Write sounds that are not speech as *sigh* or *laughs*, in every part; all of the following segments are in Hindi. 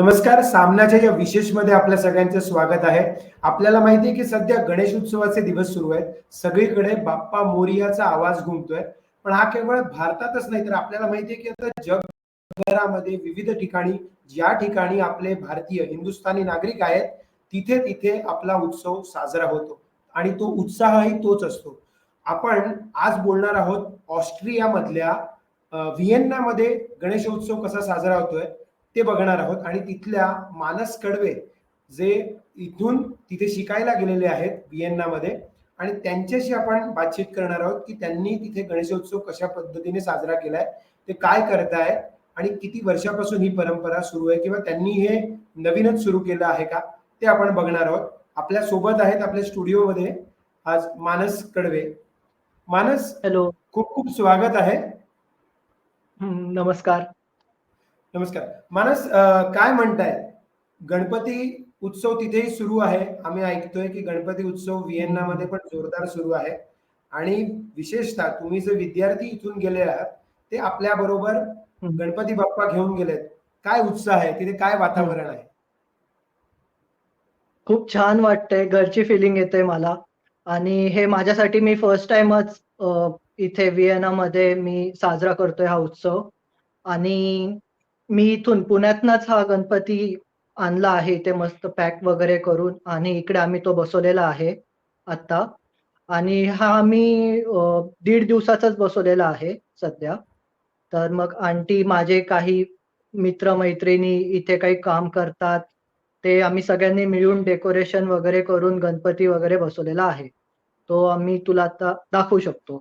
नमस्कार सामनाच्या या विशेषमध्ये आपल्या सगळ्यांचं स्वागत आहे. आपल्याला माहिती आहे की सध्या गणेश उत्सवाचे दिवस सुरू आहेत. सगळीकडे बाप्पा मोरियाचा आवाज घुमतोय. पण हा केवळ भारतातच नाही तर आपल्याला माहिती आहे की आता जगभरामध्ये विविध ठिकाणी ज्या ठिकाणी आपले भारतीय हिंदुस्थानी नागरिक आहेत तिथे तिथे आपला उत्सव साजरा होतो. आणि तो उत्साहही तोच असतो. आपण आज बोलणार आहोत ऑस्ट्रियामधल्या व्हिएन्नामध्ये व्हिएन्नामध्ये गणेशोत्सव कसा साजरा होतोय ते बघणार आहोत. आणि तिथल्या मानस कडवे जे इथून तिथे शिकायला गेलेले आहेत व्हिएन्नामध्ये. आणि त्यांच्याशी आपण बातचीत करणार आहोत की त्यांनी तिथे गणेशोत्सव कशा पद्धतीने साजरा केलाय ते काय करतायत आणि किती वर्षापासून ही परंपरा सुरू आहे किंवा त्यांनी हे नवीनच सुरू केलं आहे का ते आपण बघणार आहोत. आपल्यासोबत आहेत आपल्या स्टुडिओमध्ये आज मानस कडवे. मानस हॅलो. खूप खूप स्वागत आहे. नमस्कार. नमस्कार. मानस अं, काय म्हणताय? गणपती उत्सव तिथेही सुरू आहे. आम्ही ऐकतोय की गणपती उत्सव व्हिएन्नामध्ये पण जोरदार सुरू आहे. आणि विशेषतः तुम्ही जे विद्यार्थी इथून गेले आहात ते आपल्या बरोबर. गणपती बाप्पा घेऊन गेलेत. काय उत्साह आहे? तिथे काय वातावरण आहे? खूप छान वाटतंय. घरची फिलिंग येते मला. आणि हे माझ्यासाठी मी फर्स्ट टाइमच इथे व्हिएनामध्ये मी साजरा करतोय हा उत्सव. आणि मी इथून पुण्यातनच हा गणपती आणला आहे ते मस्त पॅक वगैरे करून आणि इकडे आम्ही तो बसवलेला आहे आता आणि हा आम्ही दीड दिवसाचाच बसवलेला आहे सध्या. तर मग आंटी माझे काही मित्र मैत्रिणी इथे काही काम करतात ते आम्ही सगळ्यांनी मिळून डेकोरेशन वगैरे करून गणपती वगैरे बसवलेला आहे. तो आम्ही तुला आता दाखवू शकतो.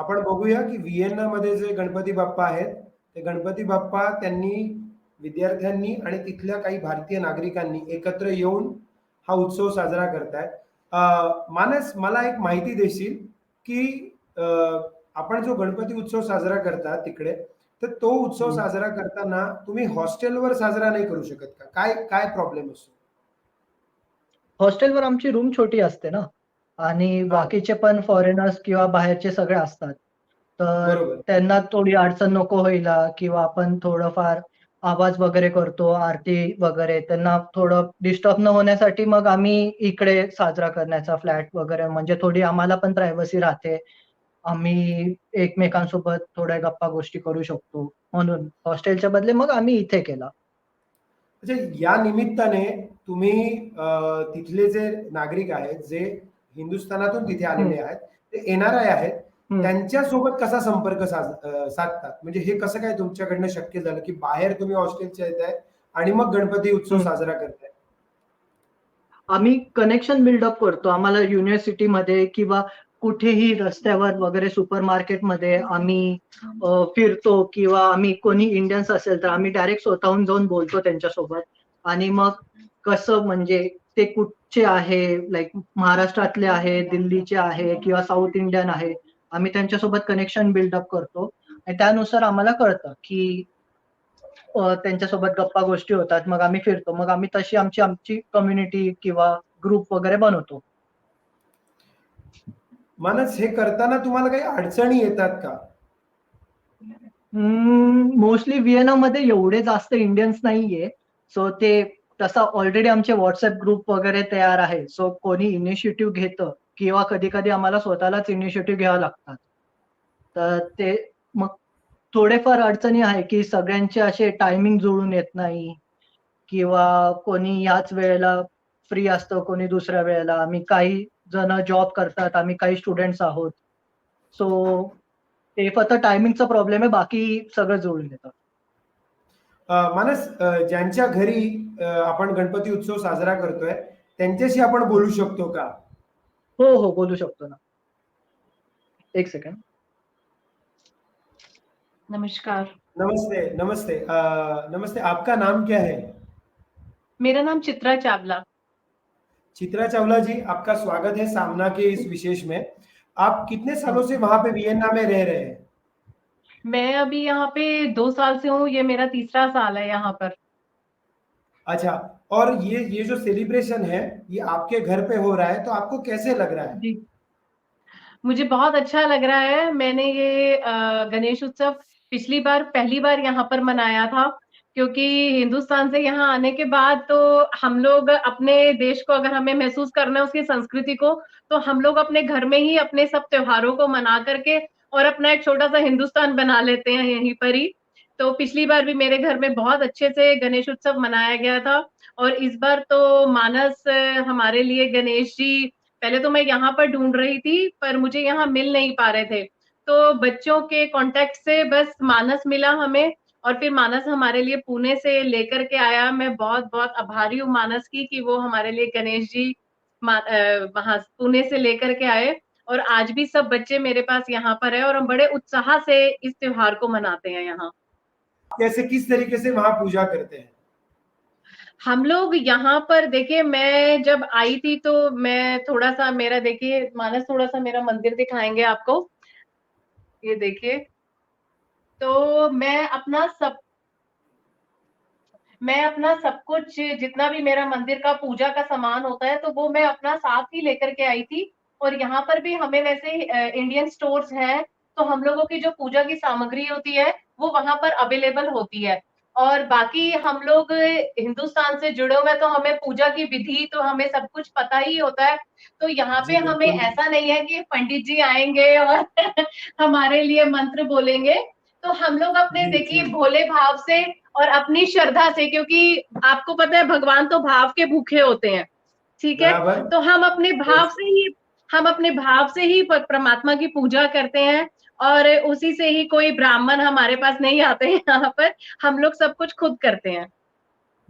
आपण बघूया की व्हिएन्नामध्ये जे गणपती बाप्पा आहेत ते गणपती बाप्पा त्यांनी विद्यार्थ्यांनी आणि तिथल्या काही भारतीय नागरिकांनी एकत्र येऊन हा उत्सव साजरा करतायत मानस मला एक माहिती देशील की आपण जो गणपती उत्सव साजरा करता तिकडे तर तो उत्सव. साजरा करताना तुम्ही हॉस्टेलवर साजरा नाही करू शकत का? काय काय प्रॉब्लेम असतो? हॉस्टेलवर आमची रूम छोटी असते ना. आणि बाकीचे पण फॉरेनर्स किंवा बाहेरचे सगळे असतात. तर त्यांना थोडी अडचण नको व्हायला किंवा आपण थोडंफार आवाज वगैरे करतो आरती वगैरे त्यांना थोडं डिस्टर्ब न होण्यासाठी मग आम्ही इकडे साजरा करण्याचा फ्लॅट वगैरे म्हणजे थोडी आम्हाला पण प्रायव्हसी राहते. आम्ही एकमेकांसोबत थोड्या गप्पा गोष्टी करू शकतो. म्हणून हॉस्टेलच्या बदले मग आम्ही इथे केला. या निमित्ताने तुम्ही तिथले जे नागरिक आहेत जे हिंदुस्थानातून तिथे आलेले आहेत. ते एनआरआय आहेत. त्यांच्यासोबत कसा संपर्क साधतात? म्हणजे हे कसं काय तुमच्याकडनं शक्य झालं की बाहेर तुम्ही हॉस्टेलच्या येत आहे आणि मग गणपती उत्सव. साजरा करताय? आम्ही कनेक्शन बिल्डअप करतो. आम्हाला युनिव्हर्सिटीमध्ये किंवा कुठेही रस्त्यावर वगैरे सुपर मार्केटमध्ये आम्ही फिरतो किंवा आम्ही कोणी इंडियन्स असेल तर आम्ही डायरेक्ट स्वतःहून जाऊन बोलतो त्यांच्यासोबत. आणि मग कसं म्हणजे ते कुठचे आहे? लाईक महाराष्ट्रातले आहे दिल्लीचे आहे किंवा साऊथ इंडियन आहे. आम्ही त्यांच्यासोबत कनेक्शन बिल्डअप करतो. आणि त्यानुसार आम्हाला कळतं की त्यांच्यासोबत गप्पा गोष्टी होतात. मग आम्ही फिरतो. मग आम्ही तशी आमची आमची कम्युनिटी किंवा ग्रुप वगैरे बनवतो. मानस हे करताना तुम्हाला काही अडचणी येतात का? मोस्टली व्हिएनामध्ये एवढे जास्त इंडियन्स नाहीये. सो ते तसा ऑलरेडी आमचे व्हॉट्सअप ग्रुप वगैरे तयार आहे. सो कोणी इनिशिएटिव्ह घेतं किंवा कधी कधी आम्हाला स्वतःलाच इनिशिएटिव्ह घ्यावं लागतात. तर ते मग थोडेफार अडचणी आहे की सगळ्यांचे असे टायमिंग जुळून येत नाही किंवा कोणी याच वेळेला फ्री असतं कोणी दुसऱ्या वेळेला. आम्ही काही जण जॉब करतात आम्ही काही स्टुडंट्स आहोत. सो ते फक्त टायमिंगचा प्रॉब्लेम आहे बाकी सगळं जुळून येतं. मानस ज्यांच्या घरी आपण गणपती उत्सव साजरा करतोय त्यांच्याशी आपण बोलू शकतो का? हो हो बोलू शकतो ना. एक सेकंड नमस्कार. नमस्ते नमस्ते. अ, नमस्ते आपका नाम क्या है? मेरा नाम चित्रा चावला. चित्रा चावला जी आपका स्वागत है सामना के इस विशेष में. आप कितने सालों से वहाँ पे वियन्ना में रह रहे हैं? मैं अभी यहाँ पे दो साल से हूँ ये मेरा तीसरा साल है यहाँ पर। अच्छा और ये ये जो सेलिब्रेशन है ये आपके घर पे हो रहा है तो आपको कैसे लग रहा है? जी। मुझे बहुत अच्छा लग रहा है। मैंने ये गणेश उत्सव पिछली बार पहली बार यहाँ पर मनाया था क्योंकि हिंदुस्तान से यहाँ आने के बाद तो हम लोग अपने देश को अगर हमें महसूस करना है उसकी संस्कृति को तो हम लोग अपने घर में ही अपने सब त्योहारों को मना करके और अपना एक छोटा सा हिंदुस्तान बना लेते हैं यहीं पर ही। तो पिछली बार भी मेरे घर में बहुत अच्छे से गणेश उत्सव मनाया गया था और इस बार तो मानस हमारे लिए गणेश जी, पहले तो मैं यहाँ पर ढूंढ रही थी, पर मुझे यहाँ मिल नहीं पा रहे थे। तो बच्चों के कांटेक्ट से बस मानस मिला हमें और फिर मानस हमारे लिए पुणे से लेकर के आया। मैं बहुत बहुत आभारी हूँ मानस की कि वो हमारे लिए गणेश जी वहाँ पुणे से लेकर के आए। और आज भी सब बच्चे मेरे पास यहाँ पर है और हम बड़े उत्साह से इस त्योहार को मनाते हैं यहाँ। कैसे किस तरीके से वहाँ पूजा करते हैं? हम लोग यहाँ पर देखिए मैं जब आई थी तो मैं थोड़ा सा मेरा देखिए मानस थोड़ा सा मेरा मंदिर दिखाएँगे आपको। ये देखिए तो मैं अपना सब मैं अपना सब कुछ जितना भी मेरा मंदिर का पूजा का सामान होता है तो वो मैं अपना साथ ही लेकर के आई थी। और यहाँ पर भी हमें वैसे इंडियन स्टोर्स हैं तो हम लोगों की जो पूजा की सामग्री होती है वो वहाँ पर अवेलेबल होती है। और बाकी हम लोग हिंदुस्तान से जुड़े हुए तो हमें पूजा की विधि तो हमें सब कुछ पता ही होता है। तो यहाँ पे हमें ऐसा नहीं है कि पंडित जी आएँगे और *laughs* हमारे लिए मंत्र बोलेंगे। तो हम लोग अपने देखिए भोले भाव से और अपनी श्रद्धा से क्योंकि आपको पता है भगवान तो भाव के भूखे होते हैं ठीक है? तो हम अपने भाव से ही हम अपने भाव से ही परमात्मा की पूजा करते हैं और उसी से ही कोई ब्राह्मण हमारे पास नहीं आते हैं यहाँ पर। हम लोग सब कुछ खुद करते हैं।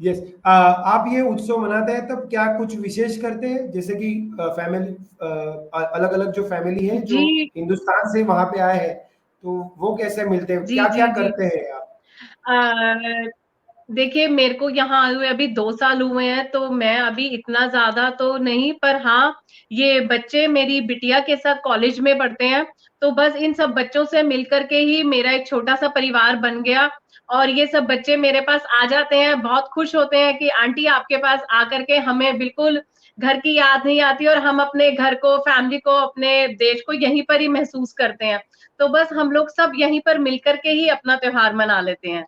यस आप ये उत्सव मनाते हैं तब क्या कुछ विशेष करते हैं? जैसे कि फैमिली अलग अलग जो फैमिली है जो हिंदुस्तान से वहाँ पे आए हैं तो वो कैसे मिलते हैं? जी, क्या क्या जी। करते हैं आप? अ, देखिए, मेरे को यहाँ आए हुए अभी दो साल हुए हैं तो मैं अभी इतना ज़्यादा तो नहीं, पर हाँ ये बच्चे मेरी बिटिया के साथ कॉलेज में पढ़ते हैं तो बस इन सब बच्चों से मिलकर के ही मेरा एक छोटा सा परिवार बन गया और ये सब बच्चे मेरे पास आ जाते हैं, बहुत खुश होते हैं कि, आंटी, आपके पास आकर के हमें बिल्कुल घर की याद नहीं आती और हम अपने घर को, फैमिली को, अपने देश को यहीं पर ही महसूस करते हैं। तो बस हम लोग सब यहीं पर मिलकर के ही अपना त्योहार मना लेते हैं।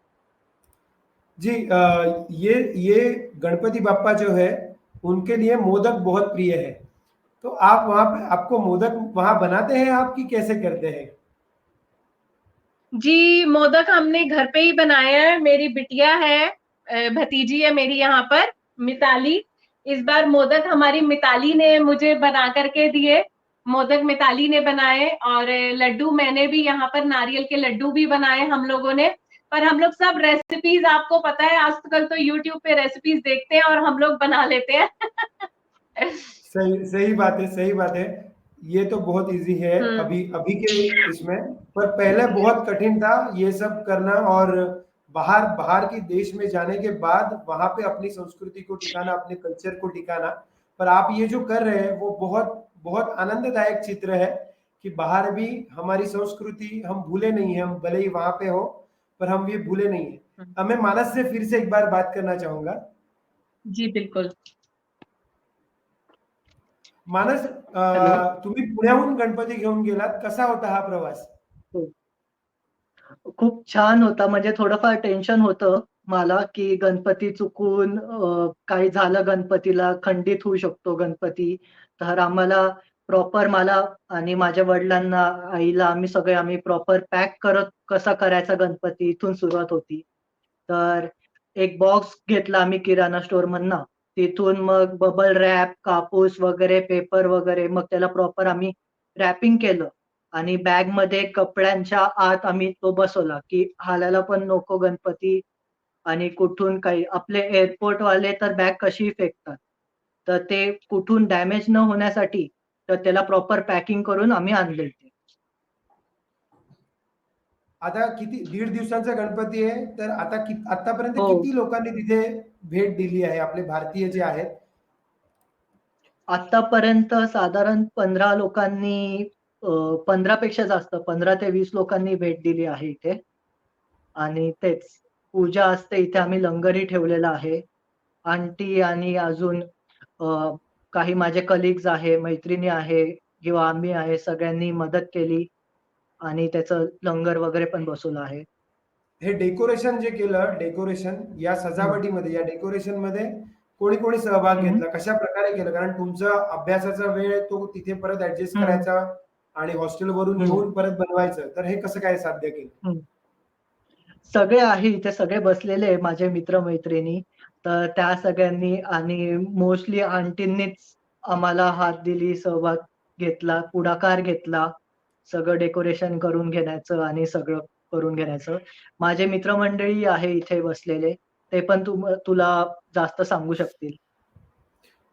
जी अ, ये ये गणपति बापा जो है उनके लिए मोदक बहुत प्रिय है। तो आप वहाँ पे आपको मोदक वहाँ बनाते हैं आप कैसे करते हैं? जी मोदक हमने घर पे ही बनाया है। मेरी बिटिया है भतीजी है मेरी यहाँ पर मिताली। इस बार मोदक हमारी मिताली ने मुझे बना करके दिए। मोदक मिताली ने बनाए और लड्डू मैंने भी यहाँ पर नारियल के लड्डू भी बनाए हम लोगों ने। पर हम लोग सब रेसिपीज़ आपको पता है आजकल तो यूट्यूब पे रेसिपीज़ देखते हैं और हम लोग बना लेते हैं। सही सही बात है सही बात है। ये तो बहुत इजी है हम्म। अभी अभी के इसमें। पर पहले बहुत कठिन था ये सब करना और बाहर बाहर के देश में जाने के बाद वहाँ पे अपनी संस्कृति को टिकाना अपने कल्चर को टिकाना। पर आप ये जो कर रहे हैं वो बहुत बहुत आनंददायक चित्र है कि बाहर भी हमारी संस्कृति हम भूले नहीं है हम भले ही वहाँ पे हो पर हम ये भूले नहीं है। हम्म। अब मैं मानस से फिर से एक बार बात करना चाहूँगा। जी बिल्कुल। मानस तुम्ही पुण्याहून गणपती घेऊन गेलात. कसा होता हा प्रवास? खूप छान होता. म्हणजे थोडंफार टेन्शन होतं मला की गणपती चुकून काही झालं गणपतीला खंडित होऊ शकतो गणपती. तर आम्हाला प्रॉपर मला आणि माझ्या वडिलांना आईला आम्ही सगळे आम्ही प्रॉपर पॅक करत कसा करायचा गणपती इथून सुरुवात होती. तर एक बॉक्स घेतला आम्ही किराणा स्टोअर मधनं. तिथून मग बबल रॅप कापूस वगैरे पेपर वगैरे मग त्याला प्रॉपर आम्ही रॅपिंग केलं. आणि बॅगमध्ये कपड्यांच्या आत आम्ही तो बसवला की हालायला पण नको गणपती आणि कुठून काही. आपले एअरपोर्ट वाले तर बॅग कशी फेकतात. तर ते कुठून डॅमेज न होण्यासाठी तर त्याला प्रॉपर पॅकिंग करून आम्ही आणले आता किती दीड दिवसांचा गणपती आहे तर आता कि आतापर्यंत हो. किती लोकांनी तिथे भेट दिली आहे? आपले भारतीय जे आहेत. आतापर्यंत साधारण पंधरा लोकांनी पंधरा पेक्षा जास्त पंधरा ते वीस लोकांनी भेट दिली आहे इथे. आणि तेच पूजा असते इथे आम्ही लंगरही ठेवलेला आहे. आंटी आणि अजून काही माझे कलिग्स आहे मैत्रिणी आहे किंवा आम्ही आहे सगळ्यांनी मदत केली आणि त्याचं लंगर वगैरे पण बसवलं आहे. हे डेकोरेशन जे केलं डेकोरेशन या सजावटीमध्ये या डेकोरेशनमध्ये कोणी कोणी सहभाग. घेतला? कशा प्रकारे केलं? कारण तुमचा अभ्यासाचा वेळ तो तिथे परत ऍडजस्ट. करायचा आणि हॉस्टेलवरून हम्म. येऊन परत बनवायचं. तर हे कसं काय साध्य केलं? सगळे आहे इथे सगळे बसलेले माझे मित्र मैत्रिणी तर त्या सगळ्यांनी आणि मोस्टली आंटींनीच आम्हाला हात दिली सहभाग घेतला पुढाकार घेतला सगळं डेकोरेशन करून घेण्याचं आणि सगळं करून घेण्याचं. माझे मित्रमंडळी आहे इथे बसलेले ते पण तुम तुला जास्त सांगू शकतील.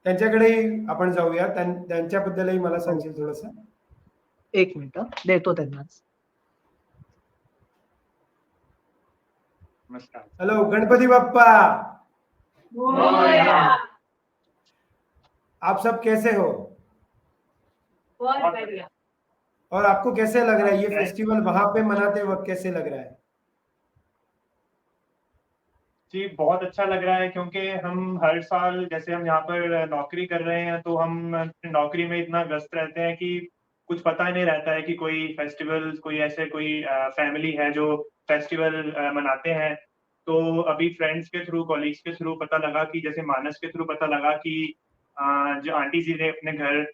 त्यांच्याकडे आपण जाऊया. त्यां- त्यांच्याबद्दलही मला सांगशील थोडस? एक मिनिट देतो त्यांनाच. नमस्कार. हॅलो गणपती बाप्पा! आप सब कैसे हो? बहुत बढ़िया। और आपको कैसे लग रहा है? ये फेस्टिवल वहाँ पे मनाते वक्त कैसे लग रहा है? जी बहुत अच्छा लग रहा है क्योंकि हम हर साल जैसे हम यहाँ पर नौकरी कर रहे हैं तो हम नौकरी में इतना व्यस्त रहते हैं कि कुछ पता ही नहीं रहता है कि कोई फेस्टिवल कोई ऐसे कोई फैमिली है जो फेस्टिवल मनाते हैं। तो अभी फ्रेंड्स के थ्रू कॉलीग्स के थ्रू पता लगा कि, जैसे मानस के थ्रू पता लगा कि जो आंटी जी ने अपने घर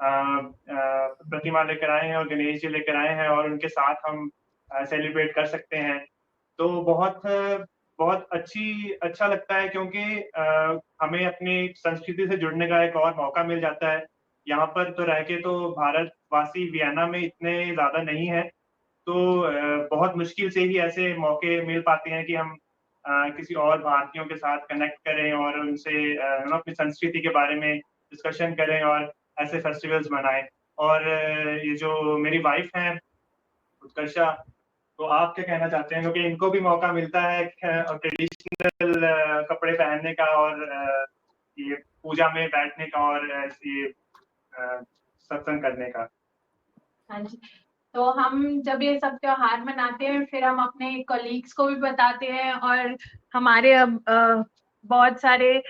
प्रतिमा लेकर आए हैं और गणेश जी लेकर आए हैं और उनके साथ हम सेलिब्रेट कर सकते हैं। तो बहुत बहुत अच्छी अच्छा लगता है क्योंकि हमें अपनी संस्कृति से जुड़ने का एक और मौका मिल जाता है। यहाँ पर तो रह के तो भारतवासी वियना में इतने ज़्यादा नहीं है। तो बहुत मुश्किल से ही ऐसे मौके मिल पाते हैं कि हम किसी और भारतीयों के साथ कनेक्ट करें और उनसे अपनी संस्कृति के बारे में डिस्कशन करें और ऐसे फेस्टिवल्स मनाएँ। और ये जो मेरी वाइफ है, उत्कर्षा तो आप क्या कहना चाहते हैं? क्योंकि इनको भी मौका मिलता है ट्रेडिशनल कपड़े पहनने का और ये पूजा में बैठने का और ये सत्संग करने का। हाँ जी। तो हम जब ये सब त्योहार मनाते हैं, फिर हम अपने कलीग्स को भी बताते हैं और हमारे अब बहुत सारे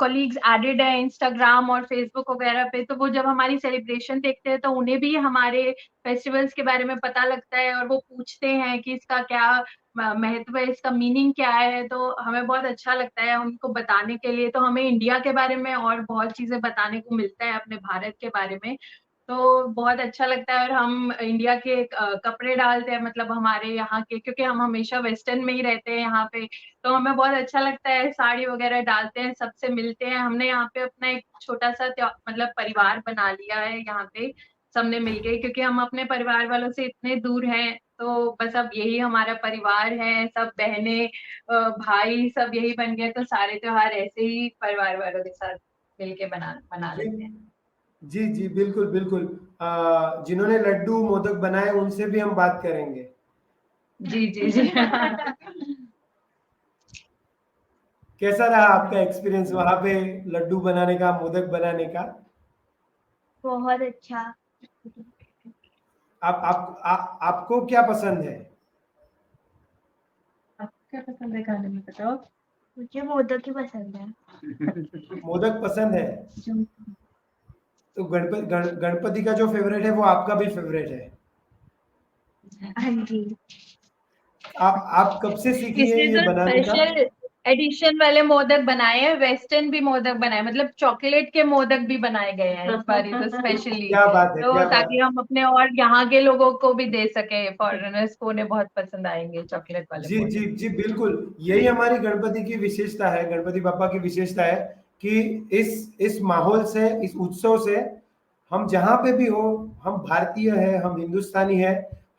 कलीग्स एडेड है इंस्टाग्राम और फेसबुक वगैरह पे। तो वो जब हमारी सेलिब्रेशन देखते हैं तो उन्हें भी हमारे फेस्टिवल्स के बारे में पता लगता है और वो पूछते हैं कि इसका क्या महत्व है, इसका मीनिंग क्या है। तो हमें बहुत अच्छा लगता है उनको बताने के लिए। तो हमें इंडिया के बारे में और बहुत चीज़ें बताने को मिलता है अपने भारत के बारे में। तो बहुत अच्छा लगता है और हम इंडिया के कपड़े डालते हैं मतलब हमारे यहाँ के, क्योंकि हम हमेशा वेस्टर्न में ही रहते हैं यहाँ पे। तो हमें बहुत अच्छा लगता है, साड़ी वगैरह डालते हैं, सबसे मिलते हैं। हमने यहाँ पे अपना एक छोटा सा मतलब परिवार बना लिया है यहाँ पे, सबने मिल मिलके, क्योंकि हम अपने परिवार वालों से इतने दूर हैं। तो बस अब यही हमारा परिवार है, सब बहने भाई, सब यही बन गए तो सारे त्योहार ऐसे ही परिवार वालों के साथ मिलके बना बना लेते हैं। जी जी बिल्कुल बिल्कुल। अ, जिन्होंने लड्डू मोदक बनाए उनसे भी हम बात करेंगे। जी जी जी। कैसा रहा आपका एक्सपीरियंस वहाँ पे लड्डू बनाने का मोदक बनाने का? बहुत अच्छा। आप आप आ, आपको क्या पसंद है? आपको क्या पसंद है खाने में बताओ। मुझे मोदक ही पसंद है। मोदक पसंद है? तो गणपति गण, गणपति का जो फेवरेट है वो आपका भी फेवरेट है। हाँ जी। आप आप कब से सीखी है ये तो बनाने का? एडिशन वाले मोदक बनाए हैं वेस्टर्न भी मोदक बनाए मतलब चॉकलेट के मोदक भी बनाए गए हैं इस बार तो स्पेशली क्या बात है तो क्या बात ताकि हम अपने और यहाँ के लोगों को भी दे सके फॉरेनर्स को उन्हें बहुत पसंद आएँगे चॉकलेट वाले जी जी जी बिल्कुल। यही हमारी गणपति की विशेषता है गणपति बापा की विशेषता है। कि इस इस माहौल से इस उत्सव से हम जहाँ पे भी हो हम भारतीय है हम हिंदुस्तानी है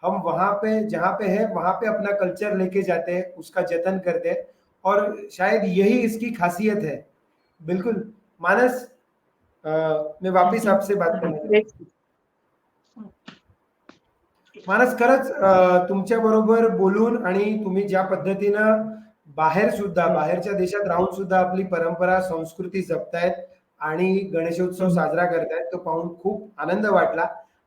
हम वहाँ पे जहाँ पे है वहाँ पे अपना कल्चर लेके जाते हैं उसका जतन करते हैं और शायद यही इसकी खासियत है। बिल्कुल। मानस अ, मैं वापिस आपसे बात करना मानस खरंच तुमच्या बरोबर बोलून आणि तुम्ही ज्या पद्धतीनं बाहेर सुद्धा बाहेरच्या देशात राहून सुद्धा आपली परंपरा संस्कृती जपतायत आणि गणेशोत्सव. साजरा करतायत तो पाहून खूप आनंद वाटला.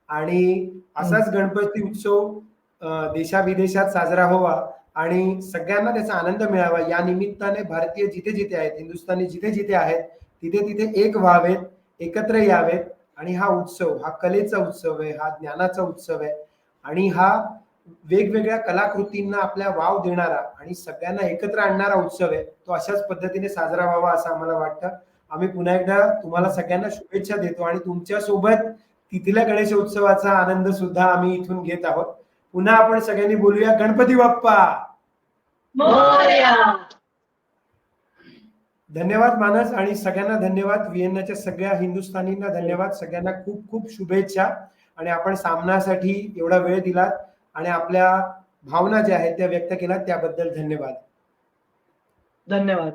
आणि असाच गणपती उत्सव अ, देशाविदेशात साजरा व्हावा आणि सगळ्यांना त्याचा आनंद मिळावा. या निमित्ताने भारतीय जिथे जिथे आहेत हिंदुस्थानी जिथे जिथे आहेत तिथे तिथे एक व्हावेत एकत्र यावेत. आणि हा उत्सव हा कलेचा उत्सव आहे हा ज्ञानाचा उत्सव आहे. आणि हा वेगवेगळ्या कलाकृतींना आपल्या वाव देणारा आणि सगळ्यांना एकत्र आणणारा उत्सव आहे तो अशाच पद्धतीने साजरा व्हावा असं आम्हाला वाटतं. आम्ही पुन्हा एकदा तुम्हाला सगळ्यांना शुभेच्छा देतो आणि तुमच्यासोबत तिथल्या गणेशोत्सवाचा आनंद सुद्धा आम्ही इथून घेत आहोत. पुन्हा आपण सगळ्यांनी बोलूया गणपती बाप्पा! धन्यवाद मानस आणि सगळ्यांना धन्यवाद. व्हिएन्नाच्या सगळ्या हिंदुस्थानींना धन्यवाद. सगळ्यांना खूप खूप शुभेच्छा. आणि आपण सामनासाठी एवढा वेळ दिलात. आणि आपल्या भावना ज्या आहेत त्या व्यक्त केल्यात त्याबद्दल धन्यवाद. धन्यवाद.